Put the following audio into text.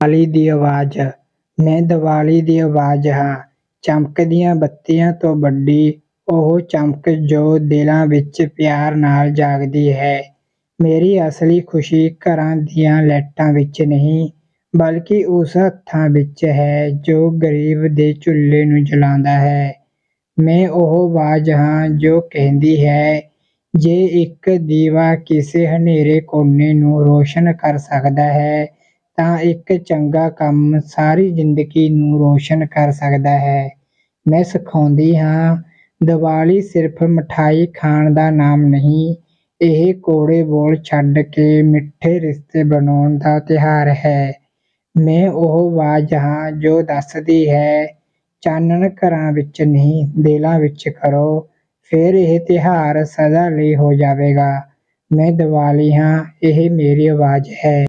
ਦੀਵਾਲੀ ਦੀ ਆਵਾਜ਼। ਮੈਂ ਦੀਵਾਲੀ ਦੀ ਆਵਾਜ਼ ਹਾਂ। ਚਮਕਦੀਆਂ ਬੱਤੀਆਂ ਤੋਂ ਵੱਡੀ ਉਹ ਚਮਕ ਜੋ ਦਿਲਾਂ ਵਿੱਚ ਪਿਆਰ ਨਾਲ ਜਾਗਦੀ ਹੈ। ਮੇਰੀ ਅਸਲੀ ਖੁਸ਼ੀ ਘਰਾਂ ਦੀਆਂ ਲਾਈਟਾਂ ਵਿੱਚ ਨਹੀਂ, ਬਲਕਿ ਉਸ ਹੱਥਾਂ ਵਿੱਚ ਹੈ ਜੋ ਗਰੀਬ ਦੇ ਚੁੱਲ੍ਹੇ ਨੂੰ ਜਲਾਉਂਦਾ ਹੈ। ਮੈਂ ਉਹ ਆਵਾਜ਼ ਹਾਂ ਜੋ ਕਹਿੰਦੀ ਹੈ, ਜੇ ਇੱਕ ਦੀਵਾ ਕਿਸੇ ਹਨੇਰੇ ਕੋਨੇ ਨੂੰ ਰੋਸ਼ਨ ਕਰ ਸਕਦਾ ਹੈ ਤਾਂ ਇੱਕ ਚੰਗਾ ਕੰਮ ਸਾਰੀ ਜ਼ਿੰਦਗੀ ਨੂੰ ਰੋਸ਼ਨ ਕਰ ਸਕਦਾ ਹੈ। ਮੈਂ ਸਿਖਾਉਂਦੀ ਹਾਂ, ਦੀਵਾਲੀ ਸਿਰਫ ਮਠਿਆਈ ਖਾਣ ਦਾ ਨਾਮ ਨਹੀਂ, ਇਹ ਕੌੜੇ ਬੋਲ ਛੱਡ ਕੇ ਮਿੱਠੇ ਰਿਸ਼ਤੇ ਬਣਾਉਣ ਦਾ ਤਿਉਹਾਰ ਹੈ। ਮੈਂ ਉਹ ਆਵਾਜ਼ ਹਾਂ ਜੋ ਦੱਸਦੀ ਹੈ, ਚਾਨਣ ਘਰਾਂ ਵਿੱਚ ਨਹੀਂ, ਦਿਲਾਂ ਵਿੱਚ ਕਰੋ, ਫਿਰ ਇਹ ਤਿਉਹਾਰ ਸਦਾ ਲਈ ਹੋ ਜਾਵੇਗਾ। ਮੈਂ ਦੀਵਾਲੀ ਹਾਂ, ਇਹ ਮੇਰੀ ਆਵਾਜ਼ ਹੈ।